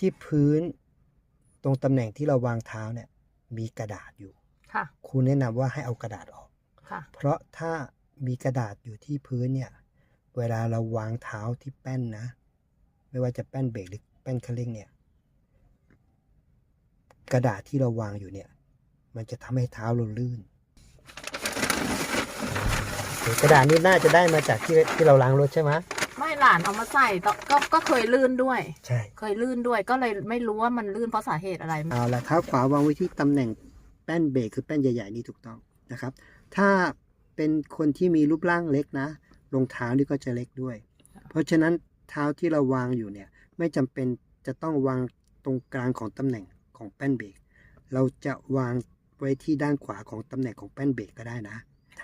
ที่พื้นตรงตำแหน่งที่เราวางเท้าเนี่ย มีกระดาษอยู่ค่ะครูแนะนำว่าให้เอากระดาษออก ค่ะเพราะถ้ามีกระดาษอยู่ที่พื้นเนี่ย เวลาเราวางเท้าที่แป้นนะ ไม่ว่าจะแป้นเบรกหรือแป้นคันเร่งเนี่ย กระดาษที่เราวางอยู่เนี่ย มันจะทำให้เท้าเราลื่นโอเคกระดาษนี้น่าจะได้มาจากที่ที่เราล้างรถใช่ไหม ไม่หลานเอามาใส่ตก็ก็เคยลื่นด้วย ใช่ เคยลื่นด้วยก็เลยไม่รู้ว่ามันลื่นเพราะสาเหตุอะไร เอาละเท้าขวาวางไว้ที่ตำแหน่งแป้นเบรกคือแป้นใหญ่ๆนี่ถูกต้องนะครับ ถ้าเป็นคนที่มีรูปร่างเล็กนะรองเท้านี่ก็จะเล็กด้วย เพราะฉะนั้นเท้าที่เราวางอยู่เนี่ยไม่จำเป็นจะต้องวางตรงกลางของตำแหน่งของแป้นเบรกเราจะวางไว้ที่ด้านขวาของตำแหน่งของแป้นเบรกก็ได้นะ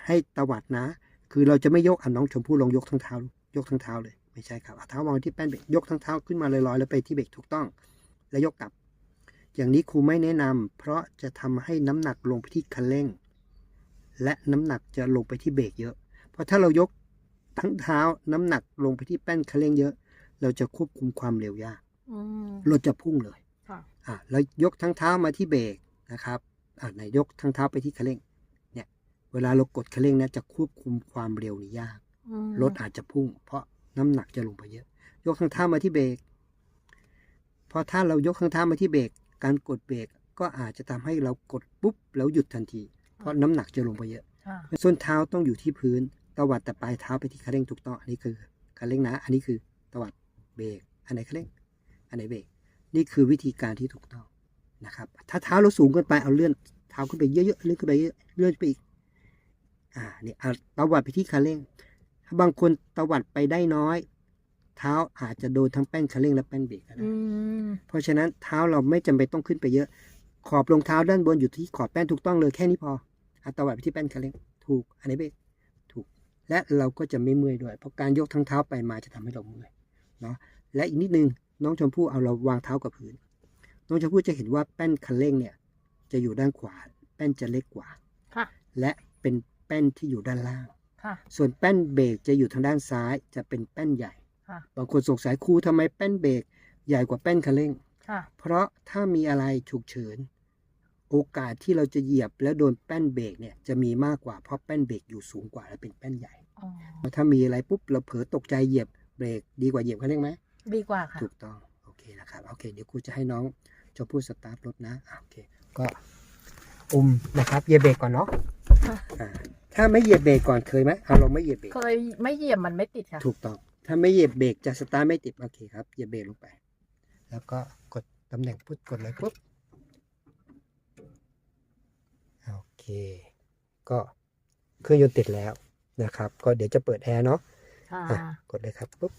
ให้ตวัดนะ คือเราจะไม่ยกอะน้องชมพู่ลองยกทั้งเท้า ยกทั้งเท้าเลย ไม่ใช่ครับเอาเท้าวางไว้ที่แป้นเบรกยกทั้งเท้าขึ้นมาลอยๆแล้วไปที่เบรกถูกต้อง แล้วยกกลับ อย่างนี้ครูไม่แนะนำเพราะจะทำให้น้ำหนักลงไปที่คันเร่ง และน้ำหนักจะลงไปที่เบรกเยอะ เพราะถ้าเรายกทั้งเท้าน้ำหนักลงไปที่แป้นคันเร่งเยอะ เราจะควบคุมความเร็วยากอืมรถจะพุ่งเลยค่ะอะแล้วยกทั้งเท้ามาที่เบรกนะครับอะไหนยกทั้งเท้าไปที่คันเร่ง เนี่ย เวลาเรากดคันเร่งนะจะควบคุมความเร็วนี่ยากอืม รถอาจจะพุ่ง เพราะน้ำหนักจะลงไปเยอะ ยกทั้งเท้ามาที่เบรกพอถ้าเรายกทั้งเท้ามาที่เบรกการกดเบรกก็อาจจะทำให้เรากดปุ๊บแล้วหยุดทันที เพราะน้ำหนักจะลงไปเยอะค่ะส้นเท้าต้องอยู่ที่พื้นตวัดแต่ปลายเท้าไปที่คันเร่งถูกต้องอันนี้คือคันเร่งนะ อันนี้คือตวัดเบรกอันไหนคันเร่ง อันไหนเบรกนี่คือวิธีการที่ถูกต้องนะครับ ถ้าเท้าเราสูงเกินไปเอาเลื่อนเท้าขึ้นไปเยอะๆเลื่อนขึ้นไปเยอะเลื่อนไปอีกอ่านี่เอาตวัดไปที่คันเร่งถ้า บางคนตวัดไปได้น้อย เท้าอาจจะโดนทั้งแป้นคันเร่งและแป้นเบรกก็ได้อืมเพราะฉะนั้นเท้าเราไม่จำเป็นต้องขึ้นไปเยอะ ขอบรองเท้าด้านบนอยู่ที่ขอบแป้นถูกต้องเลยแค่นี้พอเอาตวัดไปที่แป้นคันเร่งถูก อันไหนเบรกถูก และเราก็จะไม่เมื่อยด้วย เพราะการยกทั้งเท้าไปมาจะทำให้เราเมื่อยเนาะและอีกนิดนึงน้องชมพู่เอาเราวางเท้ากับพื้น น้องชมพู่จะเห็นว่าแป้นคันเร่งเนี่ย จะอยู่ด้านขวา แป้นจะเล็กกว่าค่ะและเป็นแป้นที่อยู่ด้านล่าง ค่ะ ส่วนแป้นเบรกจะอยู่ทางด้านซ้ายจะเป็นแป้นใหญ่ ค่ะ บางคนสงสัยครูทำไมแป้นเบรกใหญ่กว่าแป้นคันเร่ง ค่ะ เพราะถ้ามีอะไรฉุกเฉิน โอกาสที่เราจะเหยียบแล้วโดนแป้นเบรกเนี่ยจะมีมากกว่าเพราะแป้นเบรกอยู่สูงกว่าและเป็นแป้นใหญ่ อ๋อ ถ้ามีอะไรปุ๊บเราเผลอตกใจเหยียบเบรกดีกว่าเหยียบคันเร่งไหม ดีกว่าค่ะ ถูกต้อง โอเคนะครับ โอเค เดี๋ยวครูจะให้น้องชมพู่สตาร์ทรถนะอะโอเค ก็อุ้มนะครับเหยียบเบรกก่อนเนาะค่ะ อ่า ถ้าไม่เหยียบเบรกก่อนเคยไหมเอาเราไม่เหยียบเบรกเคยไม่เหยียบมันไม่ติดค่ะ ถูกต้อง ถ้าไม่เหยียบเบรกจะสตาร์ทไม่ติดโอเคครับเหยียบเบรกลงไป แล้วก็กดตำแหน่งพุทกดเลยปุ๊บโอเค ก็เครื่องยนต์ติดแล้วนะครับ ก็เดี๋ยวจะเปิดแอร์เนาะค่ะอะกดเลยครับปุ๊บ